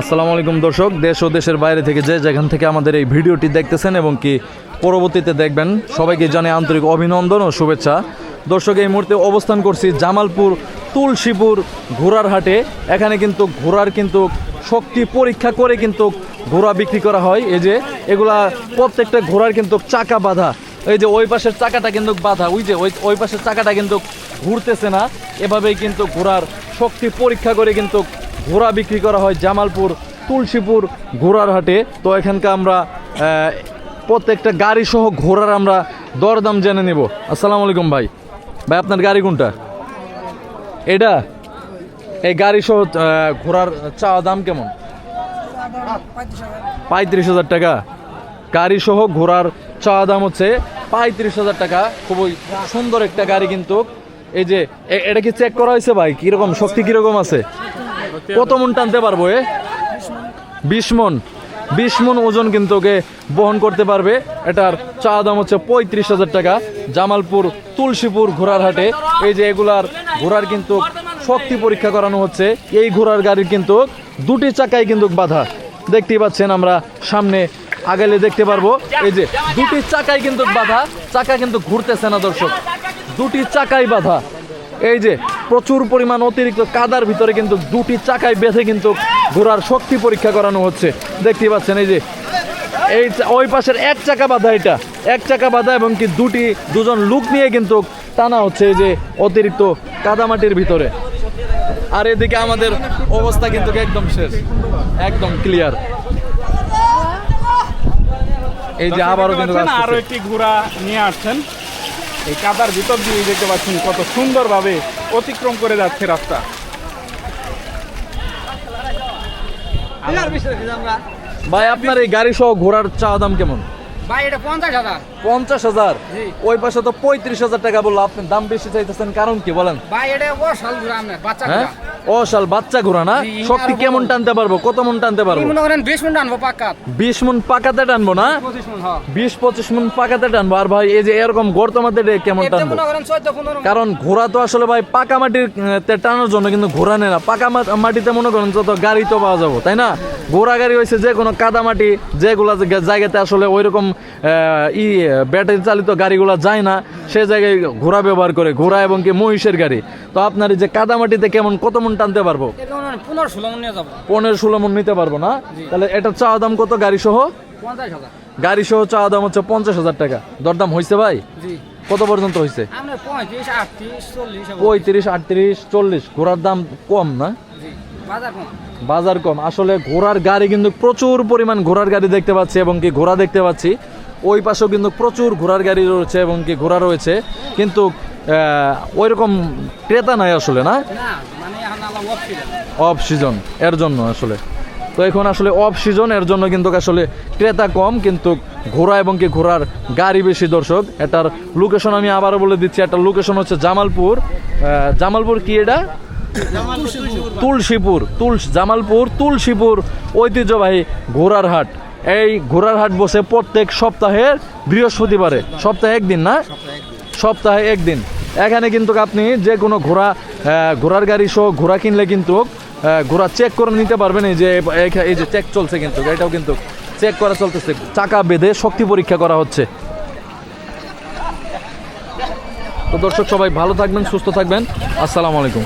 আসসালামু আলাইকুম দর্শক, দেশ ও দেশের বাইরে থেকে যে যেখান থেকে আমাদের এই ভিডিওটি দেখতেছেন এবং কি পরবর্তীতে দেখবেন, সবাইকে জানে আন্তরিক অভিনন্দন ও শুভেচ্ছা। দর্শক, এই মুহূর্তে অবস্থান করছি জামালপুর, তুলসীপুর ঘোড়ার হাটে এখানে কিন্তু ঘোড়ার কিন্তু শক্তি পরীক্ষা করে কিন্তু ঘোড়া বিক্রি করা হয়। এই যে এগুলা প্রত্যেকটা ঘোড়ার কিন্তু চাকা বাঁধা। এই যে ওই পাশের চাকাটা কিন্তু বাঁধা। ওই যে ওই ওই পাশের চাকাটা কিন্তু ঘুরতেছে না। এভাবেই কিন্তু ঘোড়ার শক্তি পরীক্ষা করে কিন্তু ঘোড়া বিক্রি করা হয় জামালপুর, তুলসীপুর ঘোড়ার হাটে তো এখানকার আমরা প্রত্যেকটা গাড়ি সহ ঘোড়ার আমরা দরদাম জেনে নেব। আসসালামু আলাইকুম ভাই। ভাই, আপনার গাড়ি কোনটা? এটা? এই গাড়ি সহ ঘোড়ার চাওয়া দাম কেমন? পঁয়ত্রিশ হাজার টাকা। গাড়ি সহ ঘোড়ার চাওয়া দাম হচ্ছে পঁয়ত্রিশ হাজার টাকা। খুবই সুন্দর একটা গাড়ি কিন্তু। এই যে এটা কি চেক করা হয়েছে ভাই? কীরকম? শক্তি কীরকম আছে? কত মন টানতে পারব, এ? বিশ মন। বিশ মন ওজন কিন্তু ওকে বহন করতে পারবে। এটার চা দাম হচ্ছে পঁয়ত্রিশ হাজার টাকা। জামালপুর, তুলসীপুর ঘোড়ার হাটে। এই যে এগুলার ঘোড়ার কিন্তু শক্তি পরীক্ষা করানো হচ্ছে। এই ঘোড়ার গাড়ির কিন্তু দুটি চাকায় কিন্তু বাধা। দেখতেই পাচ্ছেন আমরা সামনে আগালে দেখতে পারব। এই যে দুটি চাকায় কিন্তু বাধা। চাকা কিন্তু ঘুরতেছে না দর্শক। দুটি চাকাই বাধা। এই যে প্রচুর পরিমাণ অতিরিক্ত কাদার ভিতরে কিন্তু দুটি চাকায় বেঁধে কিন্তু ঘোড়ার শক্তি পরীক্ষা করানো হচ্ছে। দেখতে পাচ্ছেন এই যে এই ওই পাশের এক চাকা বাঁধা এটা। এক চাকা বাঁধা এবং কি দুটি দুজন লুক নিয়ে কিন্তু টানা হচ্ছে এই যে অতিরিক্ত কাদামাটির ভিতরে। আর এদিকে আমাদের অবস্থা কিন্তু একদম শেষ একদম ক্লিয়ার এই যে আবারও কিন্তু আরও একটি ঘোড়া নিয়ে আসছেন। এই কাদার ভিতর দিয়ে দেখতে পাচ্ছেন কত সুন্দরভাবে অতিক্রম করে যাচ্ছে রাস্তা। ভাই আপনার এই গাড়ি সহ ঘোরার চা দাম কেমন? ভাই এটা পঞ্চাশ হাজার। পঞ্চাশ হাজার? ওই পাশে তো পঁয়ত্রিশ হাজার টাকা বলল আপনি দাম বেশি চাইতেছেন কারণ কি বলেন? ভাই এটা বাচ্চা হ্যাঁ ঘুরা ও শাল বাচ্চা ঘোড়া না? শক্তি কেমন টানতে পারব? কত মন টানতে পারব? মনে করেন বিশ মিনিট টানবো পাকা। বিশ মন পাকাতে টানবো না? হ্যাঁ। বিশ পঁচিশ মন পাকাতে টানবো। আর ভাই এই যে এরকম গর্ত মাঠে কেমন টানবো? মনে কারণ ঘোড়া তো আসলে ভাই পাকা মাটির টানার জন্য কিন্তু ঘোড়া নেই না। পাকা মাটিতে মনে করেন যত গাড়ি তো পাওয়া যাব তাই না? ঘোড়া গাড়ি হয়েছে যে কোনো কাদা মাটি যেগুলো জায়গাতে আসলে ওই রকম ই ব্যাটারি চালিত গাড়িগুলো যায় না সে জায়গায় ঘোড়া ব্যবহার করে ঘোড়া এবং কি মহিষের গাড়ি। তো আপনার এই যে কাদামাটিতে কেমন কত মন টানতে পারব? পনেরো ষোলো মন নিতে পারব না? তাহলে এটা চাওয়া দাম কত গাড়ি সহ? গাড়ি সহ চাওয়া দাম হচ্ছে পঞ্চাশ হাজার টাকা। দরদাম হয়েছে ভাই? কত পর্যন্ত হয়েছে পঁয়ত্রিশ আটত্রিশ চল্লিশ। ঘোড়ার দাম কম না? বাজার কম। আসলে ঘোড়ার গাড়ি কিন্তু প্রচুর পরিমাণ ঘোড়ার গাড়ি দেখতে পাচ্ছি এবং কি ঘোড়া দেখতে পাচ্ছি। ওই পাশেও কিন্তু প্রচুর ঘোড়ার গাড়ি রয়েছে এবং কি ঘোড়া রয়েছে। কিন্তু ওই রকম ক্রেতা নাই আসলে না? মানে অফ সিজন এর জন্য আসলে। তো এখন আসলে অফ সিজন এর জন্য কিন্তু আসলে ক্রেতা কম কিন্তু ঘোড়া এবং কি ঘোড়ার গাড়ি বেশি দর্শক। এটার লোকেশন আমি আবারও বলে দিচ্ছি। এটার লোকেশন হচ্ছে জামালপুর। জামালপুর কি এটা? তুলসীপুর, তুলস, জামালপুর, তুলসীপুর, ঐতিহ্যবাহী ঘোড়ার হাট এই ঘোড়ার হাট বসে প্রত্যেক সপ্তাহের বৃহস্পতিবারে, সপ্তাহে একদিন না? সপ্তাহে একদিন। এখানে কিন্তু আপনি যে কোনো ঘোড়া ঘোড়ার গাড়ি সহ ঘোড়া কিনলে কিন্তু ঘোড়া চেক করে নিতে পারবেন। এই যে এই যে চেক চলছে কিন্তু, এটাও কিন্তু চেক করা চলতেছে। চাকা বেঁধে শক্তি পরীক্ষা করা হচ্ছে। তো দর্শক সবাই ভালো থাকবেন, সুস্থ থাকবেন। আসসালামু আলাইকুম।